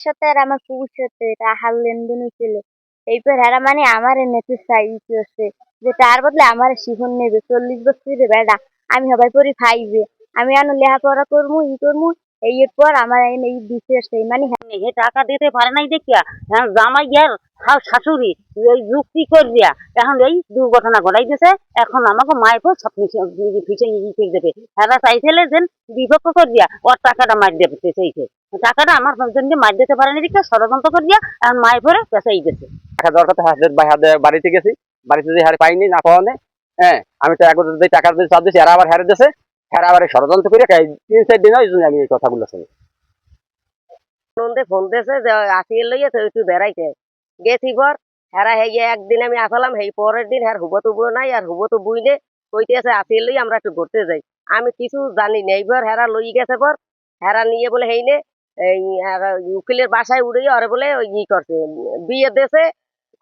সাথে আর আমার কুকুর সাথে হাল লেনদেন ছিল। এইবার হারা মানে আমার নেতে চাই আছে যে তার বদলে আমার শিখন নেবে। চল্লিশ বছরের বেড়া, আমি সবাই পরি ফাইবে আমি আনো লেখাপড়া করব ই করব এই এর পর আমার এই এই দিতে সেই মানে হে টাকা দিতে পারে নাই দেখিয়া এখন জামাই শাশুড়ি, এই যুক্তি করিয়া এখন এই দুর্ঘটনা ঘটাই দিছে এখন আমাকে মায়ের পর ফিরে দেবে। হেরা চাইছিলে যে বিপক্ষ করিয়া ওর টাকাটা মার দিতে চাইছে টাকাটা আমার জন্য মার দিতে পারে না দেখিয়া ষড়যন্ত্র করিয়া এখন মায়ের পরে পেঁচাই দিছে টাকা দরকার হাসদের ভাই হাতে বাড়িতে গেছি। বাড়িতে যে হারে পাইনি, না পাওয়া হ্যাঁ আমি তো একবার টাকা দিয়ে চাপ দিয়েছি আর আবার হারে দিয়েছে। এরা আবার ষড়যন্ত্র করে তিন চার দিন হয় আমি এই কথাগুলো শুনি। নন্দে ফোন দিয়েছে যে আসিয়ে একটু গেছি পর হেরা একদিন আমি পরের দিন তো নাই, আর তো আসিয়ে লই আমরা একটু ঘুরতে যাই। আমি কিছু জানি না। এইবার হেরা লই গেছে পর হেরা নিয়ে বলে, হেই নে, এই উকিলের বাসায় উড়ে ওরে বলে, ওই ই করছে, বিয়ে দেছে,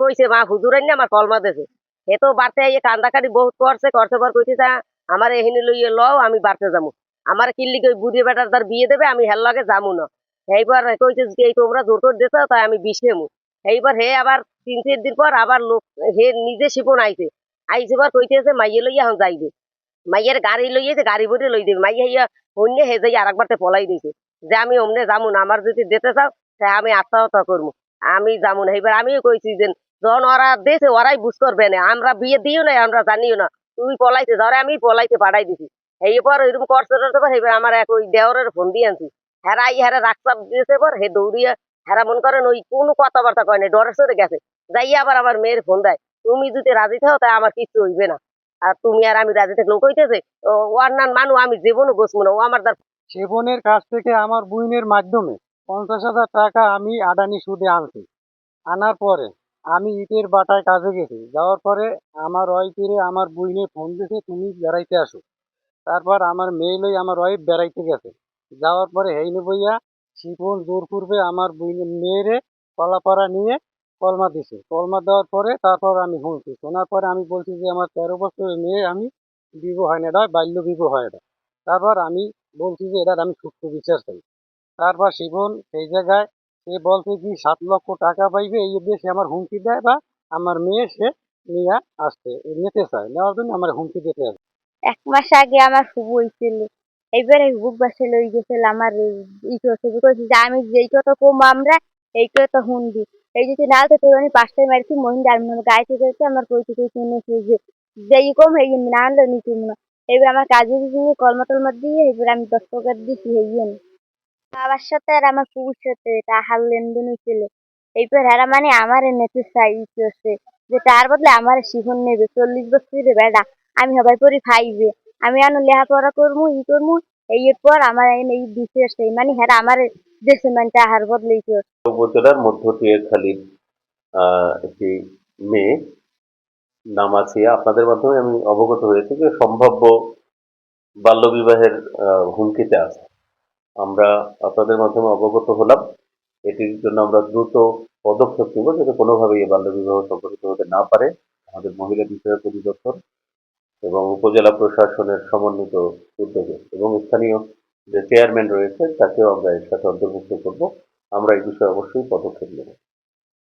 কইছে, মা হুজুরাই না, আমার কলমা দেছে। হে তো বাড়তে কান্দাকাটি বহুত করছে করছে পর কইছে তা আমার এহিনি লইয়ে লও, আমি বাড়তে যাব আমার কিল্লি ওই বুড়ি বেটার তার বিয়ে দেবে, আমি হের লগে যাব না। এইবার কইছে এই তোমরা জোর টোর দিছো, তাই আমি বিষেমু এইবার হে আবার তিন চার দিন পর আবার লোক, হে নিজে শিপন আইছে। আইছে পর কইতেছে মাইয়ে লইয়া এখন যাইবে। মাইয়ের গাড়ি লইয়েছে গাড়ি ভরে লই দেবে। মাইয়া হইয়া অন্য হে যাই আর একবারতে পলাই দিয়েছে যে, আমি অমনে যামু না, আমার যদি দিতে চাও তাই আমি আত্মহত্যা করব আমি যামু না। এইবার আমিও কইছি যে, যখন ওরা দেশে ওরাই বুঝ করবে না। আমরা বিয়ে দিও না আমরা জানিও না। তুই পলাইতে ধরে, আমি পলাইতে পাঠাই দিছি। এইবার এরকম করছে এইবার আমার এক ওই দেওরের ফোন দিয়ে আনছি। হেরা এই হেরা দিয়েছে পর, হে দৌড়িয়া, হেরা মন করেন ওই কোনো কথাবার্তা কয় না ডরের সাথে গেছে। যাইয়া আবার আমার মেয়ের ফোন দেয়, তুমি যদি রাজি থাও, তাই আমার কিছু হইবে না। আর তুমি আর আমি রাজি থাকলে কইতেছে, ও ওর নান মানু, আমি জীবনও বসবো না, ও আমার দ্বার সেবনের কাছ থেকে আমার বুইনের মাধ্যমে পঞ্চাশ হাজার টাকা আমি আদানি সুদে আনছি। আনার পরে আমি ইটের বাটায় কাজে গেছি। যাওয়ার পরে আমার ওয়াইফেরে আমার বুইনে ফোন দিয়েছে তুমি বেড়াইতে আসো। তারপর আমার মেয়ে লই আমার ওয়াইফ বেড়াইতে গেছে। যাওয়ার পরে হেইনে বইয়া শিপন জোর করবে আমার বুইনের মেয়েরে কলাপাড়া নিয়ে কলমা দিছে। কলমা দেওয়ার পরে তারপর আমি শুনছি। শোনার পরে আমি বলছি যে, আমার তেরো বছরের মেয়ে, আমি বিবাহ হয় না এটা বাল্য বিবাহ হয় এটা তারপর আমি বলছি যে এটার আমি সূক্ষ্ম বিচার চাই তারপর শিবন সেই জায়গায় সে বলছে কি, সাত লক্ষ টাকা পাইবে, এই সে আমার হুমকি দেয় বা আমার মেয়ে সে নিয়ে আসতে নিতে চায়। নেওয়ার জন্য আমার হুমকি দিতে আসে এক মাস আগে আমার হুবু হয়েছিল এইবারে হুবুক বাসে লই গেছিল আমার ই করছে যে আমি যেই কথা কম আমরা এই কথা শুনবি এই যদি না তো তোর আমি পাঁচটায় মারছি মহিন আর মনে গাইতে গাইতে আমার কইতে কইতে এনেছে যে। যেই কম হেই না আনলে নিতে না। এবার আমার কাজে কলমা টলমা দিয়ে এবার আমি দশ টাকা দিছি হেইয়ে বাবার সাথে আর আমার কুকুর সাথে টাহার লেনদেন হয়েছিল। এইবার হেরা মানে আমার নেতে চাই করছে যে তার বদলে আমার শিখন নেবে। চল্লিশ বছরের বেড়া, আমি হবাই পরি ফাইবে আমি আনো লেখাপড়া করব ই করব এই পর আমার এই দিতে মানে হেরা আমার দেশে মানে টাহার বদলেই তো উপজেলার মধ্য টিয়াখালীর একটি মেয়ে নাম আছে আপনাদের মাধ্যমে আমি অবগত হয়েছি যে সম্ভাব্য বাল্যবিবাহের হুমকিতে আছে। আমরা আপনাদের মাধ্যমে অবগত হলাম। এটির জন্য আমরা দ্রুত পদক্ষেপ নেব যাতে কোনোভাবেই বাল্যবিবাহ সংঘটিত হতে না পারে। আমাদের মহিলা বিষয়ক অধিদপ্তর এবং উপজেলা প্রশাসনের সমন্বিত উদ্যোগে এবং স্থানীয় যে চেয়ারম্যান রয়েছে, তাকেও আমরা এর সাথে অন্তর্ভুক্ত করব। আমরা এই বিষয়ে অবশ্যই পদক্ষেপ নেব।